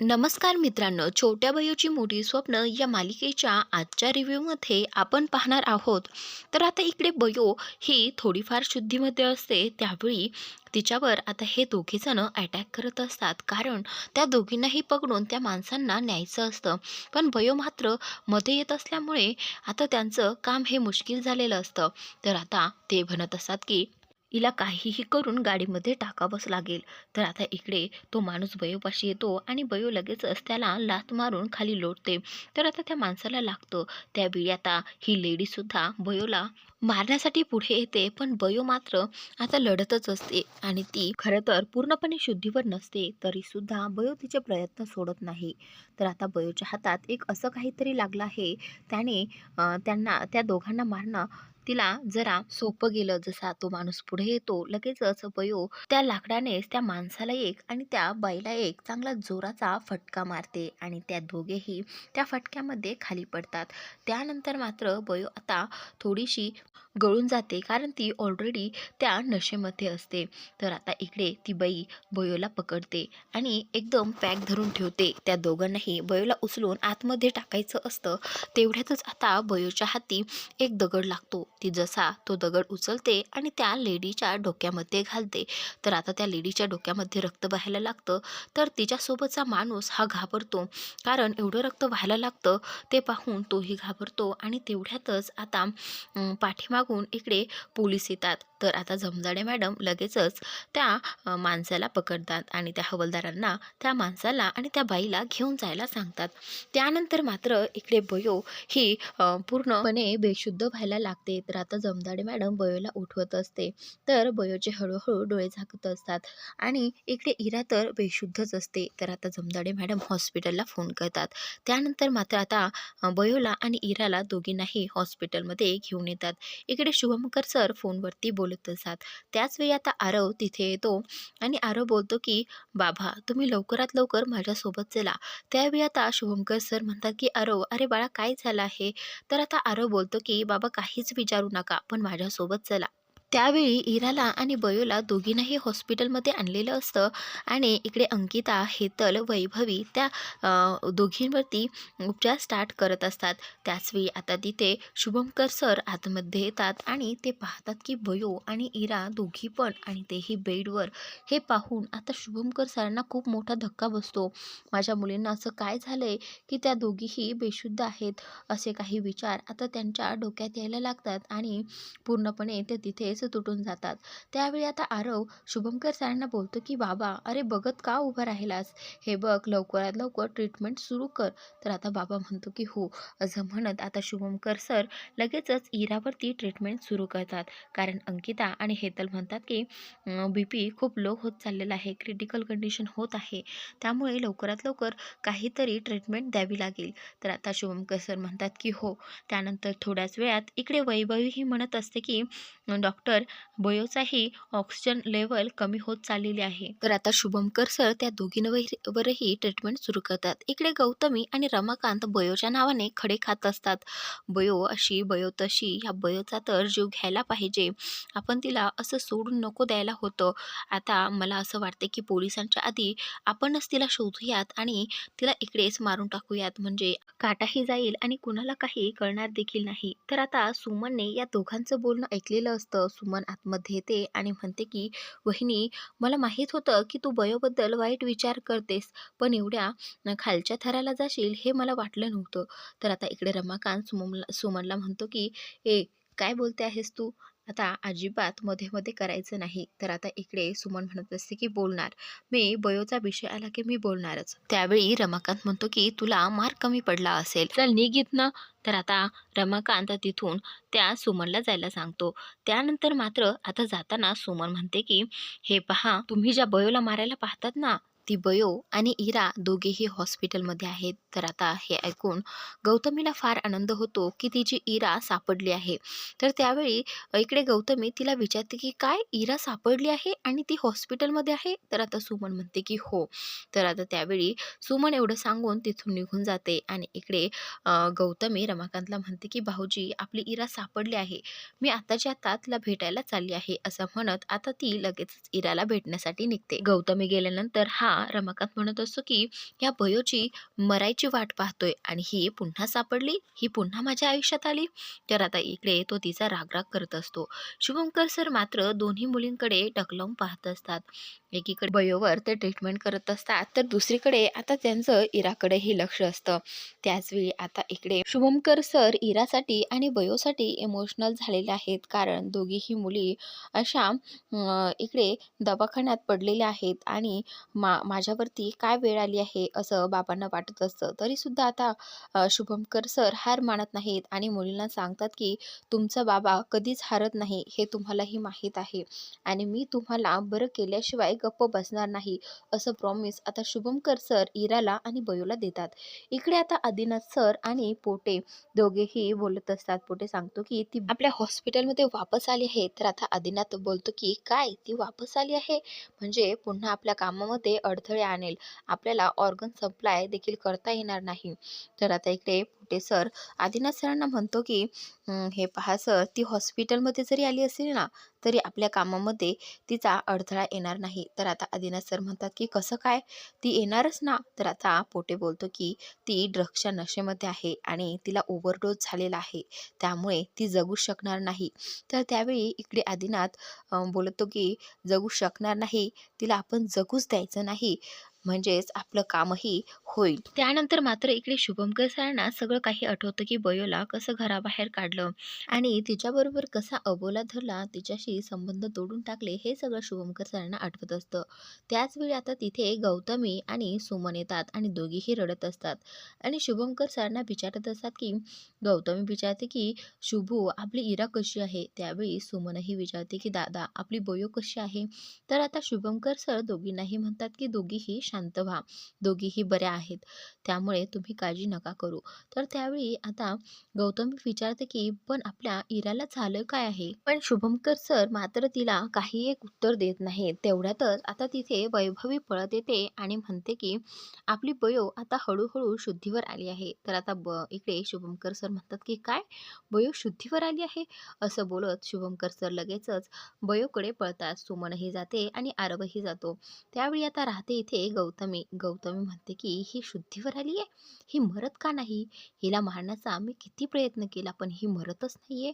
नमस्कार मित्रांनो छोट्या बयोची मोठी स्वप्न या मालिकेच्या आजच्या रिव्ह्यूमध्ये आपण पाहणार आहोत. तर आता इकडे बयो ही थोडीफार शुद्धीमध्ये असते त्यावेळी तिच्यावर आता हे दोघेजणं अटॅक करत असतात. कारण त्या दोघींनाही पकडून त्या माणसांना न्यायचं असतं. पण बयो मात्रमध्ये येत असल्यामुळे आता त्यांचं काम हे मुश्किल झालेलं असतं. तर आता ते म्हणत असतात की हिला काहीही करून गाडीमध्ये टाकावंच लागेल. तर आता इकडे तो माणूस बयोपाशी येतो आणि बयो लगेचच त्याला लात मारून खाली लोटते. तर आता त्या माणसाला लागतं. त्यावेळी आता ही लेडीसुद्धा बयोला मारण्यासाठी पुढे येते. पण बयो मात्र आता लढतच असते आणि ती खरं तर पूर्णपणे शुद्धीवर नसते. तरीसुद्धा बयो तिचे प्रयत्न सोडत नाही. तर आता बयोच्या हातात एक असं काहीतरी लागलं आहे. त्याने त्यांना त्या दोघांना मारणं तिला जरा सोपं गेलं जसा तो माणूस पुढे येतो लगेचच बयो त्या लाकडानेच त्या माणसाला एक आणि त्या बाईला एक चांगला जोराचा फटका मारते आणि त्या दोघेही त्या फटक्यामध्ये खाली पडतात. त्यानंतर मात्र बयो आता थोडीशी गळून जाते कारण ती ऑलरेडी त्या नशेमध्ये असते. तर आता इकडे ती बाई बयोला पकडते आणि एकदम पॅक धरून ठेवते. त्या दोघांनाही बयोला उचलून आतमध्ये टाकायचं असतं. तेवढ्यातच आता बयोच्या हाती एक दगड लागतो. ती जसा तो दगड उचलते आणि त्या लेडीच्या डोक्यामध्ये घालते. तर आता त्या लेडीच्या डोक्यामध्ये रक्त व्हायला लागतं. तर तिच्यासोबतचा माणूस हा घाबरतो. कारण एवढं रक्त व्हायला लागतं ते पाहून तोही घाबरतो आणि तेवढ्यातच आता पाठीमाग बघून इकडे पोलीस येतात. तर आता जमदाडे मॅडम लगेचच त्या माणसाला पकडतात आणि त्या हवलदारांना त्या माणसाला आणि त्या बाईला घेऊन जायला सांगतात. त्यानंतर मात्र इकडे बयो ही पूर्णपणे बेशुद्ध व्हायला लागते. तर आता जमदाडे मॅडम बयोला उठवत असते. तर बयोचे हळूहळू डोळे झाकत असतात आणि इकडे इरा तर बेशुद्धच असते. तर आता जमदाडे मॅडम हॉस्पिटलला फोन करतात. त्यानंतर मात्र आता बयोला आणि इराला दोघींनाही हॉस्पिटलमध्ये घेऊन येतात. इकडे शुभमकर सर फोनवरती बोलत असतात. त्याचवेळी आता आरव तिथे येतो आणि आरव बोलतो की बाबा तुम्ही लवकरात लवकर माझ्यासोबत चला. त्यावेळी आता शुभमकर सर म्हणतात की आरव अरे बाळा काय झालं आहे? तर आता आरव बोलतो की बाबा काहीच विचारू नका पण माझ्यासोबत चला. त्यावेळी इराला आणि बयोला दोघींनाही हॉस्पिटलमध्ये आणलेलं असतं आणि इकडे अंकिता हेतल वैभवी त्या दोघींवरती उपचार स्टार्ट करत असतात. त्याचवेळी आता तिथे शुभमकर सर आतमध्ये येतात आणि ते पाहतात की बयो आणि इरा दोघी पण आणि तेही बेडवर. हे पाहून आता शुभमकर सरांना खूप मोठा धक्का बसतो. माझ्या मुलींना असं काय झालंय की त्या दोघीही बेशुद्ध आहेत? असे काही विचार आता त्यांच्या डोक्यात यायला लागतात आणि पूर्णपणे ते तिथेच तुटून जातात. त्यावेळी आता आरव शुभमकर सरांना बोलतो की बाबा अरे बघत का उभा राहिलास? हे बघ लवकरात लवकर ट्रीटमेंट सुरू कर. तर आता बाबा म्हणतो की हो. असं म्हणत आता शुभमकर सर लगेचच इरावरती ट्रीटमेंट सुरू करतात. कारण अंकिता आणि हेतल म्हणतात की बी पी खूप लो होत चाललेला आहे. क्रिटिकल कंडिशन होत आहे. त्यामुळे लवकरात लवकर काहीतरी ट्रीटमेंट द्यावी लागेल. तर आता शुभमकर सर म्हणतात की हो. त्यानंतर थोड्याच वेळात इकडे वैभवी ही म्हणत असते की डॉक्टर बयोचाही ऑक्सिजन लेवल कमी होत चाललेली आहे. तर आता शुभमकर सर त्या दोघींवरही वरही ट्रीटमेंट सुरू करतात. इकडे गौतमी आणि रमाकांत बयोच्या नावाने खडे खात असतात. बयो अशी बयो तशी ह्या बयोचा तर जीव घ्यायला पाहिजे. आपण तिला असं सोडून नको द्यायला होतं. आता मला असं वाटते की पोलिसांच्या आधी आपणच तिला शोधूयात आणि तिला इकडेच मारून टाकूयात. म्हणजे काटाही जाईल आणि कुणाला काही कळणार देखील नाही. तर आता सुमनने या दोघांचं बोलणं ऐकलेलं असतं. सुमन आतमध्ये येते आणि म्हणते की वहिनी मला माहीत होतं की तू बयोबद्दल वाईट विचार करतेस पण एवढ्या खालच्या थराला जाशील हे मला वाटलं नव्हतं. तर आता इकडे रमाकांत सुमनला सुमनला म्हणतो की ए काय बोलते आहेस तू? आता अजिबात मध्ये मध्ये करायचं नाही. तर आता इकडे सुमन म्हणत असते की बोलणार. मी बयोचा विषय आला की मी बोलणारच. त्यावेळी रमाकांत म्हणतो की तुला मार्क कमी पडला असेल. चल निघित ना. तर आता रमाकांत तिथून त्या सुमनला जायला सांगतो. त्यानंतर मात्र आता जाताना सुमन म्हणते की हे पहा तुम्ही ज्या बयोला मारायला पाहतात ना ती बयो आणि इरा दोघेही हॉस्पिटलमध्ये आहेत. तर आता हे ऐकून गौतमीला फार आनंद होतो की तिची इरा सापडली आहे. तर त्यावेळी इकडे गौतमी तिला विचारते की काय इरा सापडली आहे आणि ती हॉस्पिटलमध्ये आहे? तर आता सुमन म्हणते की हो. तर आता त्यावेळी सुमन एवढं सांगून तिथून निघून जाते आणि इकडे गौतमी रमाकांतला म्हणते की भाऊजी आपली इरा सापडली आहे. मी आताच्या आता तिला भेटायला चालली आहे असं म्हणत आता ती लगेचच इराला भेटण्यासाठी निघते. गौतमी गेल्यानंतर हा रमाकांत म्हणत असतो की या भयोची मरायची वाट पाहतोय आणि ही पुन्हा सापडली ही पुन्हा माझ्या आयुष्यात आली. तर आता इकडे तो तिचा रागराग करत असतो. शुभंकर सर मात्र दोन्ही मुलींकडे टकलावून पाहत असतात. एकीकडे बयोवर ते ट्रीटमेंट करत असतात तर दुसरीकडे आता त्यांचं इराकडेही लक्ष असतं. त्याचवेळी आता इकडे शुभंकर सर इरासाठी आणि बयोसाठी इमोशनल झालेले आहेत कारण दोघीही मुली अशा इकडे दवाखान्यात पडलेल्या आहेत आणि मा माझ्यावरती काय वेळ आली आहे असं बाबांना वाटत असतं. तरीसुद्धा आता शुभमकर शुभंकर सर हार मानत नाहीत आणि मुलींना सांगतात की तुमचा बाबा कधीच हारत नाही हे तुम्हालाही माहीत आहे आणि मी तुम्हाला बरं केल्याशिवाय गप्प बसणार नाही असं प्रॉमिस आता शुभंकर सर इराला आणि बयोला देतात. इकडे आता आदिनाथ सर आणि पोटे दोघेही बोलत असतात. पोटे सांगतो की ती आपल्या हॉस्पिटलमध्ये वापस आली आहे. तर आता आदिनाथ बोलतो की काय? ती वापस आली आहे? म्हणजे पुन्हा आपल्या कामामध्ये अड अडथळे आणेल. आपल्याला ऑर्गन सप्लाय देखील करता येणार नाही. तर आता इकडे पोटे सर आदिनाथ सरांना म्हणतो की हे पहा सर ती हॉस्पिटलमध्ये जरी आली असेल ना तरी आपल्या कामामध्ये तिचा अडथळा येणार नाही. तर आता आदिनाथ सर म्हणतात की कसं काय? ती येणारच ना. तर आता पोटे बोलतो की ती ड्रग्सच्या नशेमध्ये आहे आणि तिला ओव्हरडोस झालेला आहे. त्यामुळे ती जगू शकणार नाही. तर त्यावेळी इकडे आदिनाथ बोलतो की जगू शकणार नाही. तिला आपण जगूच द्यायचं नाही. म्हणजेच आपलं कामही होईल. त्यानंतर मात्र इकडे शुभंकर सरांना सगळं काही आठवतं की बयोला कसं घराबाहेर काढलं आणि तिच्याबरोबर कसा अबोला धरला तिच्याशी संबंध तोडून टाकले हे सगळं शुभंकर सरांना आठवत असतं. त्याचवेळी आता तिथे गौतमी आणि सुमन येतात आणि दोघीही रडत असतात. आणि शुभंकर सरांना विचारत असतात की गौतमी विचारते की शुभू आपली इरा कशी आहे? त्यावेळी सुमनही विचारते की दादा आपली बयो कशी आहे? तर आता शुभमकर सर दोघींनाही म्हणतात की दोघीही शांत शांत व्हा. दोघीही बऱ्या आहेत. त्यामुळे तुम्ही काळजी नका करू. तर त्यावेळी आता गौतम विचारते की पण आपल्या इराला झालं काय आहे? पण शुभंकर सर मात्र तिला काही एक उत्तर देत नाहीत. तेवढ्यातच आता तिथे वैभवी पळत येते आणि म्हणते की आपली बयो आता हळूहळू शुद्धीवर आली आहे. तर आता ब इकडे शुभंकर सर म्हणतात की काय? बयो शुद्धीवर आली आहे? असं बोलत शुभंकर सर लगेचच बयोकडे पळतात. सुमनही जाते आणि आरवही जातो. त्यावेळी आता राहते इथे गौतमी गौतमी म्हणते की ही शुद्धीवर आली आहे. ही मरत का नाही? हिला मारण्याचा मी किती प्रयत्न केला पण ही मरतच नाही आहे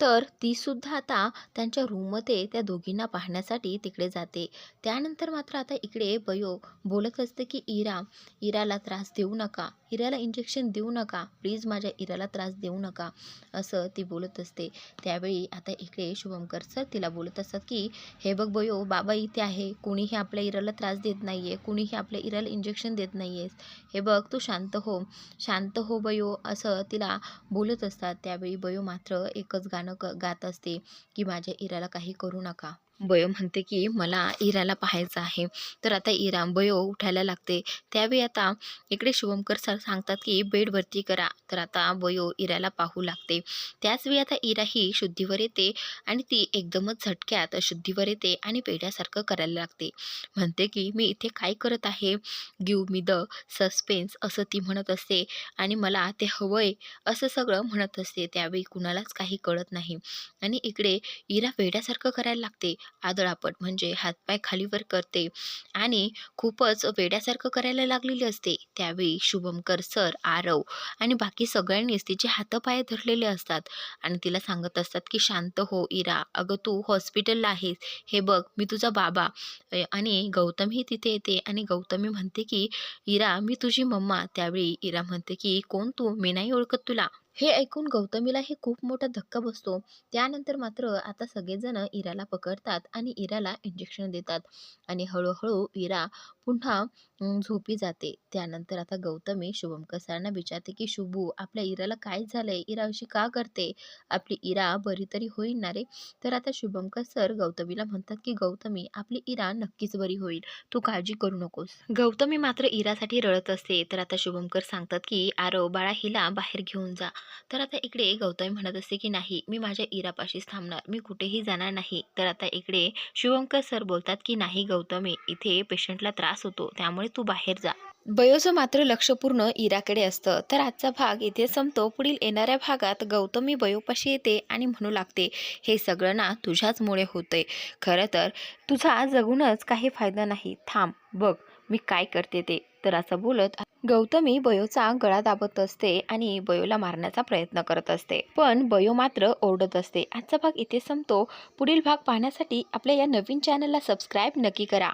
तर तीसुद्धा आता त्यांच्या रूममध्ये त्या दोघींना पाहण्यासाठी तिकडे जाते. त्यानंतर मात्र आता इकडे बयो बोलत असते की इरा इराला त्रास देऊ नका. इराला इंजेक्शन देऊ नका. प्लीज माझ्या इराला त्रास देऊ नका. असं ती बोलत असते. त्यावेळी आता इकडे शुभंकर सर तिला बोलत असतात की हे बघ बयो बाबा इथे आहे. कुणीही आपल्या इराला त्रास देत नाही आहे कुणीही आपल्या इराला इंजेक्शन देत नाही आहेस हे बघ तू शांत हो. शांत हो बयो. असं तिला बोलत असतात. त्यावेळी बयो मात्र एकच गाणं क गात असते की माझ्या इराला काही करू नका. बयो म्हणते की मला इराला पाहायचं आहे. तर आता इरा बयो उठायला लागते. त्यावेळी आता इकडे शुभमकर सर सांगतात की बेडवरती करा. तर आता बयो इराला पाहू लागते. त्याचवेळी आता इरा ही शुद्धीवर येते आणि ती एकदमच झटक्यात शुद्धीवर येते आणि पेढ्यासारखं करायला लागते. म्हणते की मी इथे काय करत आहे? गिव मी द सस्पेन्स असं ती म्हणत असते. आणि मला ते हवंय असं सगळं म्हणत असते. त्यावेळी कुणालाच काही कळत नाही. आणि इकडे इरा वेड्यासारखं करायला लागते. आदळापट म्हणजे हातपाय खालीवर करते आणि खूपच वेड्यासारखं करायला लागलेली असते. त्यावेळी शुभंकर सर आरव आणि बाकी सगळ्यांनीच तिचे हातपाय धरलेले असतात आणि तिला सांगत असतात की शांत हो इरा. अगं तू हॉस्पिटलला आहेस. हे बघ मी तुझा बाबा. आणि गौतमही तिथे येते आणि गौतमी म्हणते की इरा मी तुझी मम्मा. त्यावेळी इरा म्हणते की कोण तू? मी नाही ओळखत तुला. हे ऐकून गौतमीला हे खूप मोठा धक्का बसतो. त्यानंतर मात्र आता सगळेजण इराला पकडतात आणि इराला इंजेक्शन देतात. आणि हळूहळू इरा पुन्हा झोपी जाते. त्यानंतर आता गौतमी शुभम सरांना विचारते की शुभू आपल्या इराला काय झालंय? इरा अशी का करते? आपली इरा बरी तरी होईल ना रे? तर आता शुभंकर सर गौतमीला म्हणतात की गौतमी आपली इरा नक्कीच बरी होईल. तू काळजी करू नकोस. गौतमी मात्र इरासाठी रडत असते. तर आता शुभमकर सांगतात की आरव बाळा हिला बाहेर घेऊन जा. तर आता इकडे गौतमी म्हणत असते की नाही मी माझ्या इरापाशीच थांबणार. मी कुठेही जाणार नाही. तर आता इकडे शुभंकर सर बोलतात की नाही गौतमी इथे पेशंटला त्रास त्रास होतो त्यामुळे तू बाहेर जा. बयोचं मात्र लक्षपूर्ण इराकडे असतं. तर आजचा भाग इथे संपतो. पुढील येणाऱ्या भागात गौतमी बयोपाशी येते आणि म्हणू लागते हे सगळं ना तुझ्याचमुळे होतंय. खरं तर तुझा जगूनच काही फायदा नाही. थांब बघ मी काय करते ते. तर असं बोलत गौतमी बयोचा गळा दाबत असते आणि बयोला मारण्याचा प्रयत्न करत असते. पण बयो मात्र ओरडत असते. आजचा भाग इथे संपतो. पुढील भाग पाहण्यासाठी आपल्या या नवीन चॅनलला सबस्क्राईब नक्की करा.